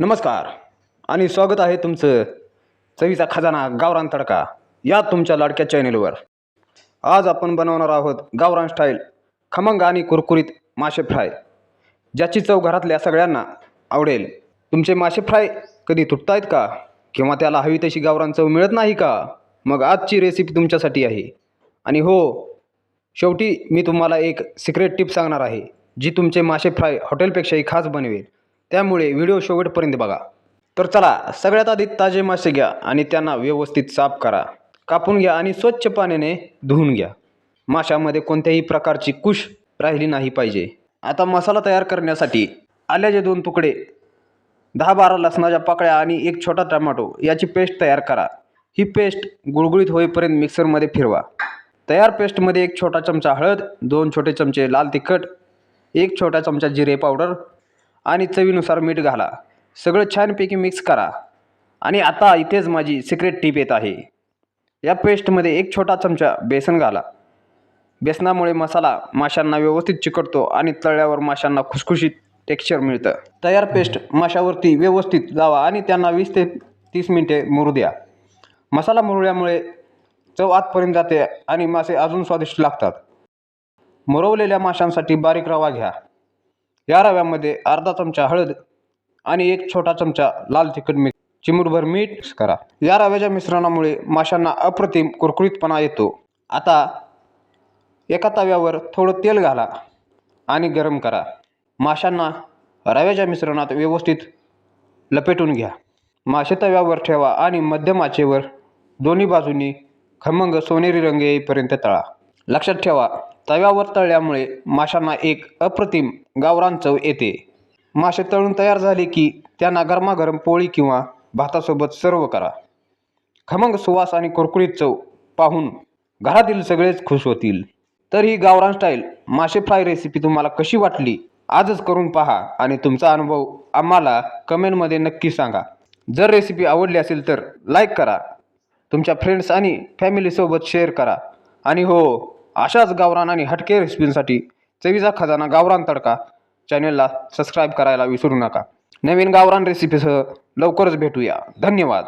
नमस्कार. आणि स्वागत आहे तुमचं चवीचा खजाना गावरान तडका या तुमच्या लाडक्या चॅनेलवर. आज आपण बनवणार आहोत गावरान स्टाईल खमंग आणि कुरकुरीत मासे फ्राय. ज्याची चव घरातल्या सगळ्यांना आवडेल. तुमचे मासे फ्राय कधी तुटतायत का? किंवा त्याला हवी तशी गावरान चव मिळत नाही का? मग आजची रेसिपी तुमच्यासाठी आहे. आणि हो शेवटी मी तुम्हाला एक सिक्रेट टिप सांगणार आहे जी तुमचे मासे फ्राय हॉटेलपेक्षाही खास बनवेल. त्यामुळे व्हिडिओ शेवटपर्यंत बघा. तर चला सगळ्यात आधी ताजे मासे घ्या आणि त्यांना व्यवस्थित साफ करा. कापून घ्या आणि स्वच्छ पाण्याने धुवून घ्या. माशामध्ये कोणत्याही प्रकारची कुश राहिली नाही पाहिजे. आता मसाला तयार करण्यासाठी आल्याचे दोन तुकडे दहा बारा लसणाच्या पाकळ्या आणि एक छोटा टमाटो याची पेस्ट तयार करा. ही पेस्ट गुळगुळीत होईपर्यंत मिक्सरमध्ये फिरवा. तयार पेस्टमध्ये एक छोटा चमचा हळद दोन छोटे चमचे लाल तिखट एक छोटा चमचा जिरे पावडर आणि चवीनुसार मीठ घाला. सगळं छानपैकी मिक्स करा. आणि आता इथेच माझी सिक्रेट टीप येत आहे. या पेस्टमध्ये एक छोटा चमचा बेसन घाला. बेसनामुळे मसाला माशांना व्यवस्थित चिकटतो आणि तळल्यावर माशांना खुसखुशीत टेक्स्चर मिळतं. तयार पेस्ट माशावरती व्यवस्थित लावा आणि त्यांना वीस ते तीस मिनिटे मुरू द्या. मसाला मुरल्यामुळे चव आतपर्यंत जाते आणि मासे अजून स्वादिष्ट लागतात. मुरवलेल्या माशांसाठी बारीक रवा घ्या. या रव्यामध्ये अर्धा चमचा हळद आणि एक छोटा चमचा लाल तिखट मीठ चिमूटभर मीठ करा. या रव्याच्या मिश्रणामुळे माशांना अप्रतिम कुरकुरीतपणा येतो. आता एका तव्यावर थोडं तेल घाला आणि गरम करा. माशांना रव्याच्या मिश्रणात व्यवस्थित लपेटून घ्या. मासे तव्यावर ठेवा आणि मध्यम आचेवर दोन्ही बाजूंनी खमंग सोनेरी रंग येईपर्यंत तळा. लक्षात ठेवा तव्यावर तळल्यामुळे माशांना एक अप्रतिम गावरान चव येते. मासे तळून तयार झाले की त्यांना गरमागरम पोळी किंवा भातासोबत सर्व करा. खमंग सुवास आणि कुरकुरीत चव पाहून घरातील सगळेच खुश होतील. तर ही गावरान स्टाईल मासे फ्राय रेसिपी तुम्हाला कशी वाटली आजच करून पहा आणि तुमचा अनुभव आम्हाला कमेंटमध्ये नक्की सांगा. जर रेसिपी आवडली असेल तर लाईक करा. तुमच्या फ्रेंड्स आणि फॅमिलीसोबत शेअर करा. आणि हो अशाच गावरान आणि हटके रेसिपींसाठी चवीचा खजाना गावरान तडका. चॅनेलला सबस्क्राईब करायला विसरू नका. नवीन गावरान रेसिपीसह लवकरच भेटूया. धन्यवाद.